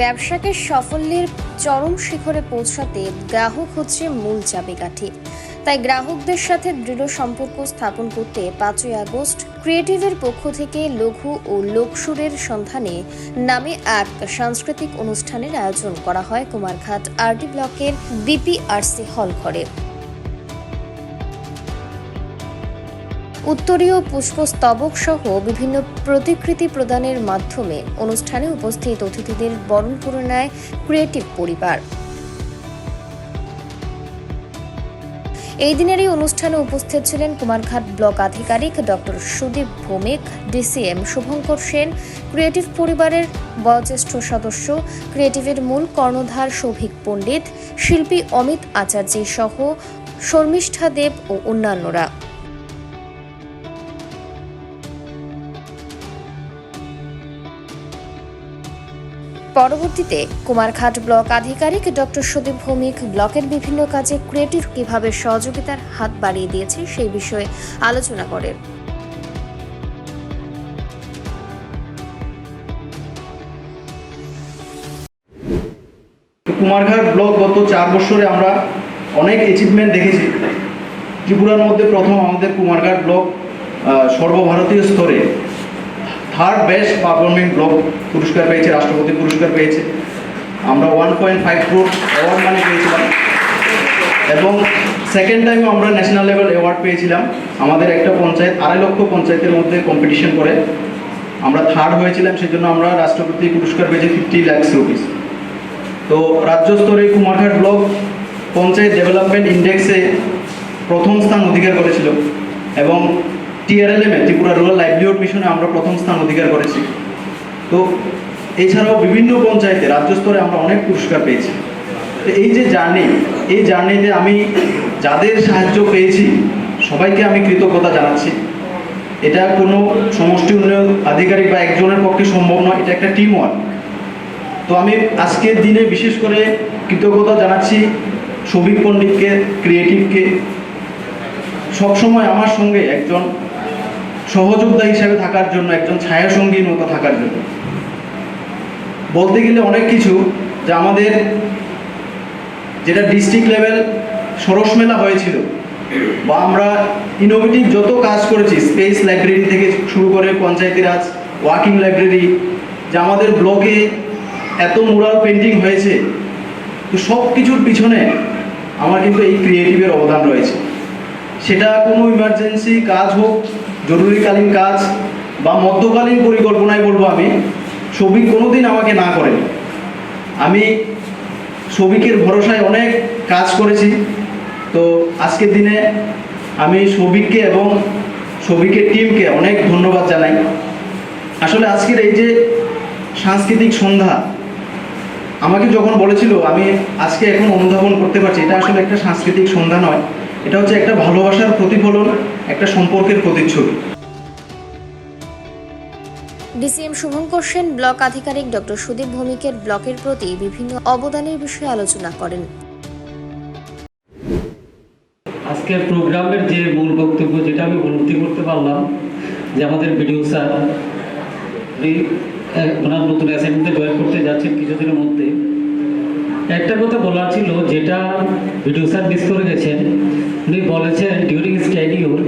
ব্যবসাকে সাফল্যের চরম শিখরে পৌঁছাতে গ্রাহক হচ্ছে মূল চাবিকাঠি। তাই গ্রাহকদের সাথে দৃঢ় সম্পর্ক স্থাপন করতে পাঁচই আগস্ট ক্রিয়েটিভের পক্ষ থেকে লঘু ও লোকসুরের সন্ধানে নামে এক সাংস্কৃতিক অনুষ্ঠানের আয়োজন করা হয় কুমারঘাট আরডি ব্লকের বিপিআরসি হল ঘরে। উত্তরীয় পুষ্পস্তবক সহ বিভিন্ন প্রতিকৃতি প্রদানের মাধ্যমে অনুষ্ঠানে উপস্থিত অতিথিদের বরণ করে নেয় ক্রিয়েটিভ পরিবার। এই দিনের এই অনুষ্ঠানে উপস্থিত ছিলেন কুমারঘাট ব্লক আধিকারিক doctor Sudip Bhowmik, DCM Subhankar Sen, creative পরিবারের বয়োজ্যেষ্ঠ সদস্য, ক্রিয়েটিভের মূল কর্ণধার সৌভিক পণ্ডিত, শিল্পী অমিত আচার্য সহ শর্মিষ্ঠা দেব ও অন্যান্যরা। পরবর্তীতে কুমারঘাট ব্লক আধিকারিক ডক্টর সুদীপ ভৌমিক ব্লকের বিভিন্ন কাজে ক্রিয়েটিভ কীভাবে সহযোগিতার হাত বাড়িয়ে দিয়েছে সেই বিষয়ে আলোচনা করেন। কুমারঘাট ব্লক গত চার বছরে আমরা অনেক অ্যাচিভমেন্ট দেখেছি। ত্রিপুরার মধ্যে প্রথম আমাদের কুমারঘাট ব্লক সর্বভারতীয় স্তরে থার্ড বেস্ট পারফর্মিং ব্লক পুরস্কার পেয়েছে, রাষ্ট্রপতি পুরস্কার পেয়েছে। আমরা one point five crore award মানে পেয়েছিলাম। এবং সেকেন্ড টাইমে আমরা ন্যাশনাল লেভেল অ্যাওয়ার্ড পেয়েছিলাম। আমাদের একটা পঞ্চায়েত, আড়াই লক্ষ পঞ্চায়েতের মধ্যে কম্পিটিশন করে। আমরা থার্ড হয়েছিলাম সেই জন্য আমরা রাষ্ট্রপতি পুরস্কার পেয়েছি ফিফটি ল্যাক্স রুপিস তো রাজ্য স্তরে কুমারঘাট ব্লক পঞ্চায়েত ডেভেলপমেন্ট ইন্ডেক্সে প্রথম স্থান অধিকার করেছিল। এবং টিআরএলএমে ত্রিপুরা রুরাল লাইভলিহুড মিশনে আমরা প্রথম স্থান অধিকার করেছি। তো এছাড়াও বিভিন্ন পঞ্চায়েতে, রাজ্য স্তরে আমরা অনেক পুরস্কার পেয়েছি। তো এই যে জার্নি, এই জার্নিতে আমি যাদের সাহায্য পেয়েছি, সবাইকে আমি কৃতজ্ঞতা জানাচ্ছি। এটা কোনো সমষ্টি উন্নয়ন আধিকারিক বা একজনের পক্ষে সম্ভব নয়, এটা একটা টিম ওয়ার্ক তো আমি আজকের দিনে বিশেষ করে কৃতজ্ঞতা জানাচ্ছি সবিক পণ্ডিতকে ক্রিয়েটিভকে সবসময় আমার সঙ্গে একজন সহযোদ্ধা হিসাবে থাকার জন্য, একজন ছায়া সঙ্গীর মতো থাকার জন্য। বলতে গেলে অনেক কিছু, যে আমাদের যেটা ডিস্ট্রিক্ট লেভেল সরস মেলা হয়েছিল, বা আমরা ইনোভেটিভ যত কাজ করেছি স্পেস লাইব্রেরি থেকে শুরু করে পঞ্চায়েতি রাজ ওয়ার্কিং লাইব্রেরি যে আমাদের ব্লকে এত মুরাল পেন্টিং হয়েছে, তো সব কিছুর পিছনে আমার কিন্তু এই ক্রিয়েটিভের অবদান রয়েছে। সেটা কোনো ইমার্জেন্সি কাজ হোক জরুরিকালীন কাজ বা মধ্যকালীন পরিকল্পনায় বলব আমি ছবি কোনোদিন আমাকে না করেন। আমি সবিকের ভরসায় অনেক কাজ করেছি। তো আজকের দিনে আমি সবিককে এবং সবিকের টিমকে অনেক ধন্যবাদ জানাই। আসলে আজকের এই যে সাংস্কৃতিক সন্ধ্যা, আমাকে যখন বলেছিল আমি আজকে এখন অনুধাবন করতে পারছি, এটা আসলে একটা সাংস্কৃতিক সন্ধ্যা নয়। এটা হচ্ছে একটা ভালোবাসার প্রতিফলন একটা সম্পর্কের প্রতিচ্ছবি। ডিসিএম শুভঙ্কর সেন ব্লক আধিকারিক ডক্টর সুদীপ ভৌমিকের ব্লকের প্রতি বিভিন্ন অবদানের বিষয়ে আলোচনা করেন। আজকের প্রোগ্রামের যে মূল বক্তব্য যেটা আমি উপলব্ধি করতে পারলাম যে আমাদের ভিডিও স্যার উনি ওনার নতুন অ্যাসাইনমেন্টে জয়েন করতে যাচ্ছেন কিছুদিনের মধ্যে। একটা কথা বলার ছিল যেটা ভিডিও স্যার মিস করে গেছেন উনি বলেছেন ডিউরিং স্টাডিউর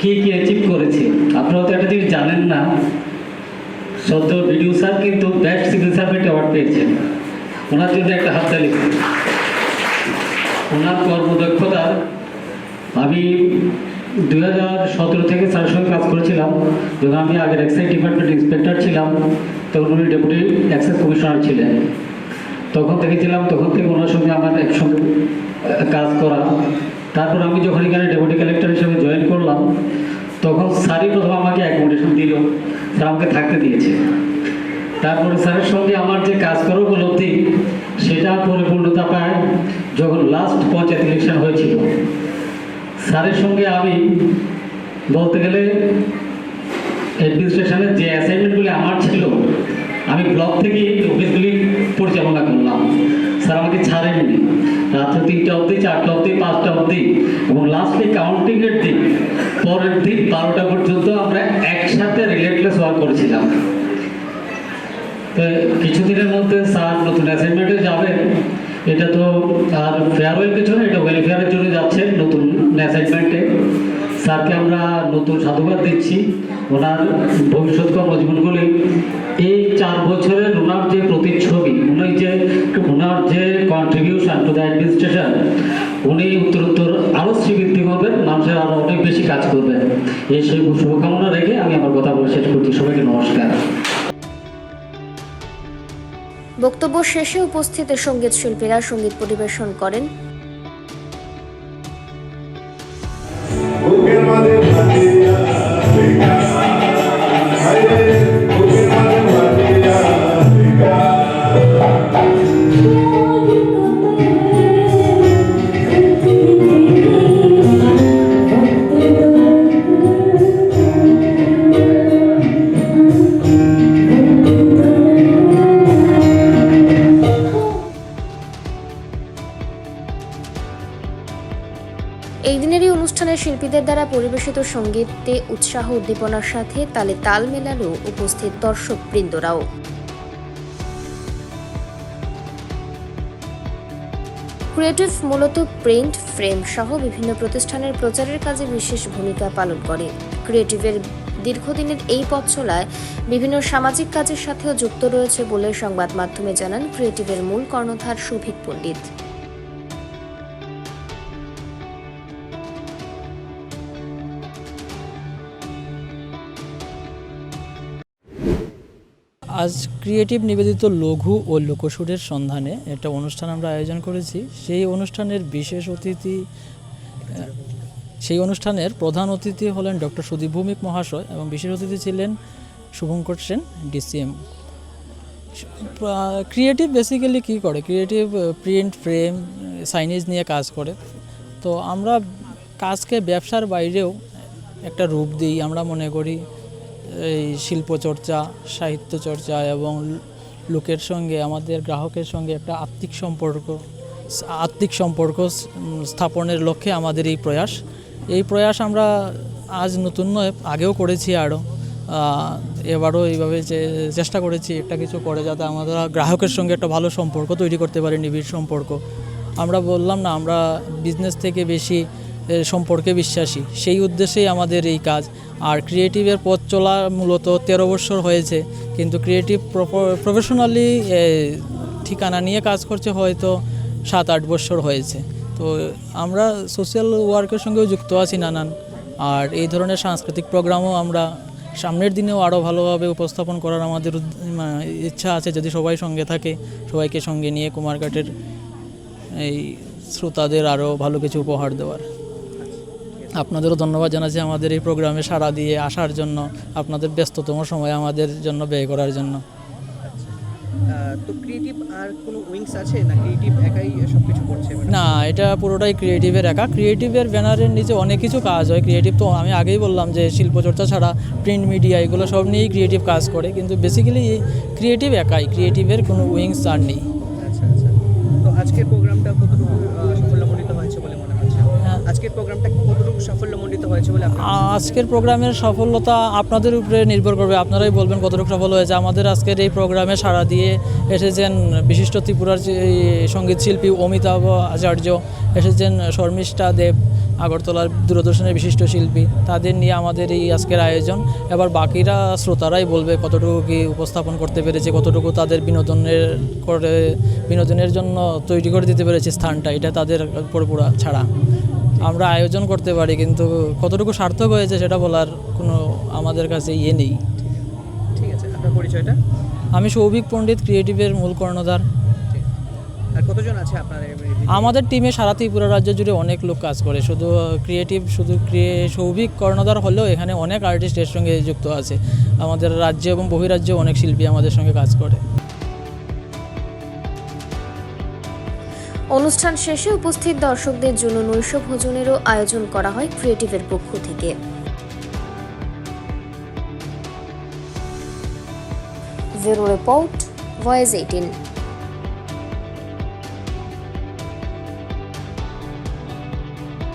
কী কী অ্যাচিভ করেছে। আপনারা তো একটা জিনিস জানেন না। সদ্য ভিডিও স্যার কিন্তু বেস্ট সিভিল সার্ভেন্ট অ্যাওয়ার্ড পেয়েছেন। ওনার জন্য একটা হাত হাততালি। ওনার কর্মদক্ষতা, আমি দু হাজার সতেরো থেকে স্যারের সঙ্গে কাজ করেছিলাম যখন আমি আগের এক্সাইজ ডিপার্টমেন্ট ইন্সপেক্টর ছিলাম। তখন উনি ডেপুটি অ্যাক্সেস কমিশনার ছিলেন। তখন দেখেছিলাম, তখন থেকে ওনার সঙ্গে আমার একসঙ্গে কাজ করা। তারপর আমি যখন এখানে ডেপুটি কালেক্টর হিসেবে জয়েন করলাম, তখন স্যারই প্রথম আমাকে অ্যাকোমোডেশন দিল স্যার আমাকে থাকতে দিয়েছে। তারপরে স্যারের সঙ্গে আমার যে কাজ করার উপলব্ধি, সেটা পরিপূর্ণতা পায় যখন লাস্ট পঞ্চায়েত ইলেকশন হয়েছিল। স্যারের সঙ্গে আমি বলতে গেলে অ্যাডমিনিস্ট্রেশনের যে অ্যাসাইনমেন্টগুলি আমার ছিল, আমি ব্লক থেকে অফিসগুলি পরিচালনা করলাম। স্যার আমাকে ছাড়েননি। রাত্রে তিনটা অবধি, চারটা অবধি, পাঁচটা অবধি এবং লাস্টলি কাউন্টিংয়ের দিন, পরের দিন বারোটা পর্যন্ত আমরা একসাথে রিলেটলেস ওয়ার্ক করেছিলাম। তো কিছুদিনের মধ্যে স্যার নতুন অ্যাসাইনমেন্টে যাবে এটা তো আর ফেয়ারওয়েল কিছু না এটা ওয়েলফেয়ারের জন্য যাচ্ছে নতুন অ্যাসাইনমেন্টে স্যারকে আমরা নতুন সাধুবাদ দিচ্ছি। ওনার ভবিষ্যৎ কর্মজীবনগুলি। এই চার বছরের ওনার যে প্রতিচ্ছবি, উনি যে ওনার যে কন্ট্রিবিউশন টু দ্য অ্যাডমিনিস্ট্রেশন উনি উত্তরোত্তর আরও শ্রীবৃদ্ধি করবেন, মানুষের আরও অনেক বেশি কাজ করবেন এই সেই শুভকামনা রেখে আমি আমার কথা বলে শেষ করছি। সবাইকে নমস্কার। বক্তব্য শেষে উপস্থিত সংগীত শিল্পীরা সংগীত পরিবেশন করেন বুকের এই দিনেরই অনুষ্ঠানে শিল্পীদের দ্বারা পরিবেশিত সঙ্গীতে উৎসাহ উদ্দীপনার সাথে তালে তাল মেলালো উপস্থিত দর্শক বৃন্দরাও ক্রিয়েটিভ মূলত প্রিন্ট, ফ্রেম সহ বিভিন্ন প্রতিষ্ঠানের প্রচারের কাজে বিশেষ ভূমিকা পালন করে। ক্রিয়েটিভের দীর্ঘদিনের এই পথ চলায় বিভিন্ন সামাজিক কাজের সাথেও যুক্ত রয়েছে বলে সংবাদ মাধ্যমে জানান ক্রিয়েটিভের মূল কর্ণধার শোভিক পণ্ডিত। আজ ক্রিয়েটিভ নিবেদিত লঘু ও লোকসুরের সন্ধানে একটা অনুষ্ঠান আমরা আয়োজন করেছি। সেই অনুষ্ঠানের বিশেষ অতিথি, সেই অনুষ্ঠানের প্রধান অতিথি হলেন ডক্টর সুদীপ ভৌমিক মহাশয় এবং বিশেষ অতিথি ছিলেন Shubhankar Sen, DCM. Creative basically কী করে? ক্রিয়েটিভ প্রিন্ট, ফ্রেম, সাইনেজ নিয়ে কাজ করে। তো আমরা কাজকে ব্যবসার বাইরেও একটা রূপ দিই। আমরা মনে করি এই শিল্পচর্চা সাহিত্য চর্চা এবং লোকের সঙ্গে, আমাদের গ্রাহকের সঙ্গে একটা আত্মিক সম্পর্ক আত্মিক সম্পর্ক স্থাপনের লক্ষ্যে আমাদের এই প্রয়াস। এই প্রয়াস আমরা আজ নতুন নয়, আগেও করেছি আরও। এবারও এইভাবে যে, চেষ্টা করেছি একটা কিছু করে যাতে আমরা গ্রাহকের সঙ্গে একটা ভালো সম্পর্ক তৈরি করতে পারি, নিবিড় সম্পর্ক। আমরা বললাম না, আমরা বিজনেস থেকে বেশি সম্পর্কে বিশ্বাসী। সেই উদ্দেশ্যেই আমাদের এই কাজ। আর ক্রিয়েটিভের পথ চলা মূলত তেরো বছর হয়েছে। কিন্তু ক্রিয়েটিভ প্রফেশনালি ঠিকানা নিয়ে কাজ করছে হয়তো সাত আট বছর হয়েছে। তো আমরা সোশ্যাল ওয়ার্কের সঙ্গেও যুক্ত আছি নানান। আর এই ধরনের সাংস্কৃতিক প্রোগ্রামও আমরা সামনের দিনেও আরও ভালোভাবে উপস্থাপন করার আমাদের ইচ্ছা আছে যদি সবাই সঙ্গে থাকে, সবাইকে সঙ্গে নিয়ে কুমারঘাটের এই শ্রোতাদের আরও ভালো কিছু উপহার দেওয়ার। আপনাদেরও ধন্যবাদ জানাচ্ছি আমাদের এই প্রোগ্রামে সাড়া দিয়ে আসার জন্য আপনাদের ব্যস্ততম সময় আমাদের জন্য ব্যয় করার জন্য। আহ, তো ক্রিয়েটিভ আর কোনো উইংস আছে না ক্রিয়েটিভ একাই সব কিছু করছে না এটা পুরোটাই ক্রিয়েটিভের একা। ক্রিয়েটিভের ব্যানারের নিচে অনেক কিছু কাজ হয়। ক্রিয়েটিভ তো আমি আগেই বললাম যে শিল্পচর্চা ছাড়া প্রিন্ট মিডিয়া এগুলো সব নিয়েই ক্রিয়েটিভ কাজ করে কিন্তু বেসিক্যালি ক্রিয়েটিভ একাই। ক্রিয়েটিভের কোনো উইংস আর নেই। আচ্ছা আচ্ছা। তো আজকের প্রোগ্রামটা কতটুকু আহ, সাফল্যমণ্ডিত হয়েছে বলে মনে হচ্ছে হ্যাঁ। আজকের আজকের প্রোগ্রামের সফলতা আপনাদের উপরে নির্ভর করবে। আপনারাই বলবেন কতটুকু সফল হয়েছে। আমাদের আজকের এই প্রোগ্রামে সাড়া দিয়ে এসেছেন বিশিষ্ট ত্রিপুরার সংগীত শিল্পী অমিতাভ আচার্য, এসেছেন শর্মিষ্ঠা দেব, আগরতলার দূরদর্শনের বিশিষ্ট শিল্পী। তাদের নিয়ে আমাদের এই আজকের আয়োজন। এবার বাকিরা শ্রোতারাই বলবে কতটুকু কি উপস্থাপন করতে পেরেছে, কতটুকু তাদের বিনোদনের করে, বিনোদনের জন্য তৈরি করে দিতে পেরেছে স্থানটা। এটা তাদের উপর পুরা ছাড়া। আমরা আয়োজন করতে পারি কিন্তু কতটুকু সার্থক হয়েছে সেটা বলার কোনো আমাদের কাছে ইয়ে নেই। ঠিক আছে আপনার পরিচয়টা? আমি সৌভিক পণ্ডিত ক্রিয়েটিভের মূল কর্ণধার। আর কতজন আছে আপনার আমাদের টিমে সারা ত্রিপুরা রাজ্য জুড়ে অনেক লোক কাজ করে শুধু ক্রিয়েটিভ শুধু ক্রিয়ে সৌভিক কর্ণধার হলেও এখানে অনেক আর্টিস্টের সঙ্গে যুক্ত আছে। আমাদের রাজ্য এবং বহিরাজ্যে অনেক শিল্পী আমাদের সঙ্গে কাজ করে। অনুষ্ঠান শেষে উপস্থিত দর্শকদের জন্য নৈশ ভোজনেরও আয়োজন করা হয় ক্রিয়েটিভের পক্ষ থেকে। Bureau report, voice eighteen.